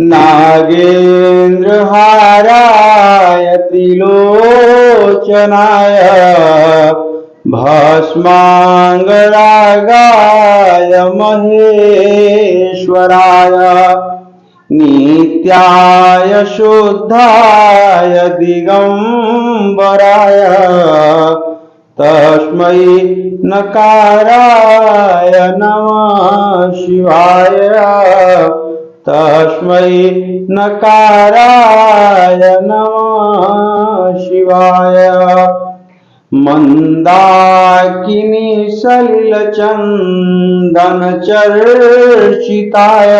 नागेन्द्रहाराय त्रिलोचनाय भस्माङ्गरागाय महेश्वराय नित्याय शुद्धाय दिगम्बराय तस्मै नकाराय नमः शिवाय तस्मै नकाराय नमः शिवाय। मन्दाकिनी सलिलचन्दनचर्चिताय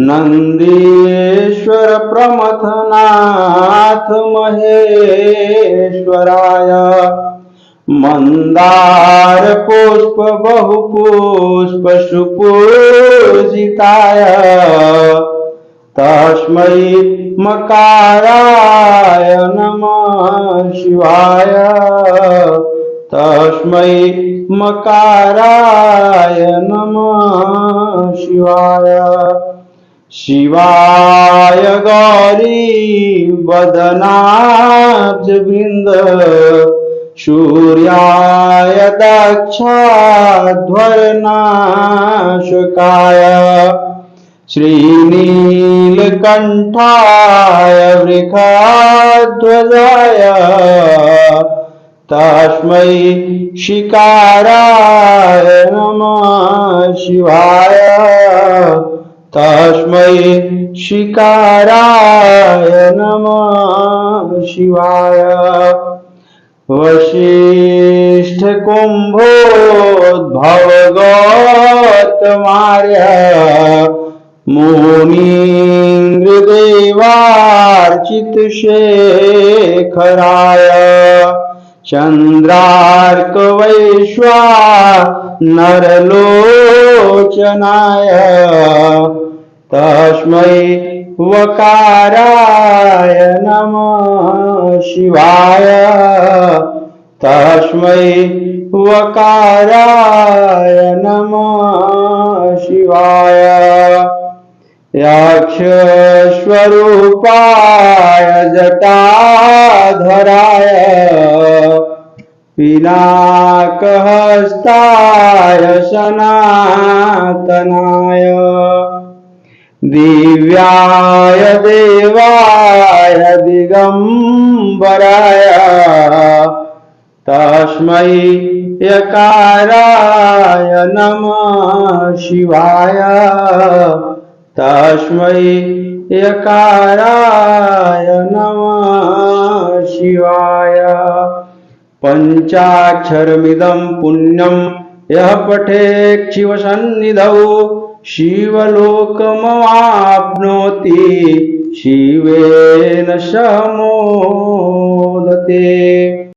नन्दीश्वर प्रमथनाथ महेश्वराय। मन्दार पुष्प सुपूजिताय तस्मै मकाराय नमः शिवाय। तस्मै मकाराय नमः शिवाय। शिवाय गौरी वदनाब्जवृन्द सूर्याय दक्षाध्वरनाशकाय श्रीनीलकण्ठाय वृखाध्वजाय तस्मै शिकाराय नमः शिवाय तस्मै शिकाराय नमः शिवाय वसिष्ठकुम्भोद्भवगोतमार्य मुनीन्द्रदेवार्चितशेखराय चन्द्रार्कवैश्वा नरलोचनाय तस्मै वकाराय नमः शिवाय तस्मै वकाराय नमः शिवाय। यक्षस्वरूपाय जटाधराय। पिनाकहस्ताय सनातनाय। दिव्याय देवाय दिगम्बराय। तस्मै यकाराय नमः शिवाय। तस्मै यकाराय नमः शिवाय। पञ्चाक्षरमिदं पुण्यं यः पठेत् शिवसन्निधौ शिवलोकमवाप्नोति शिवेन सह मोदते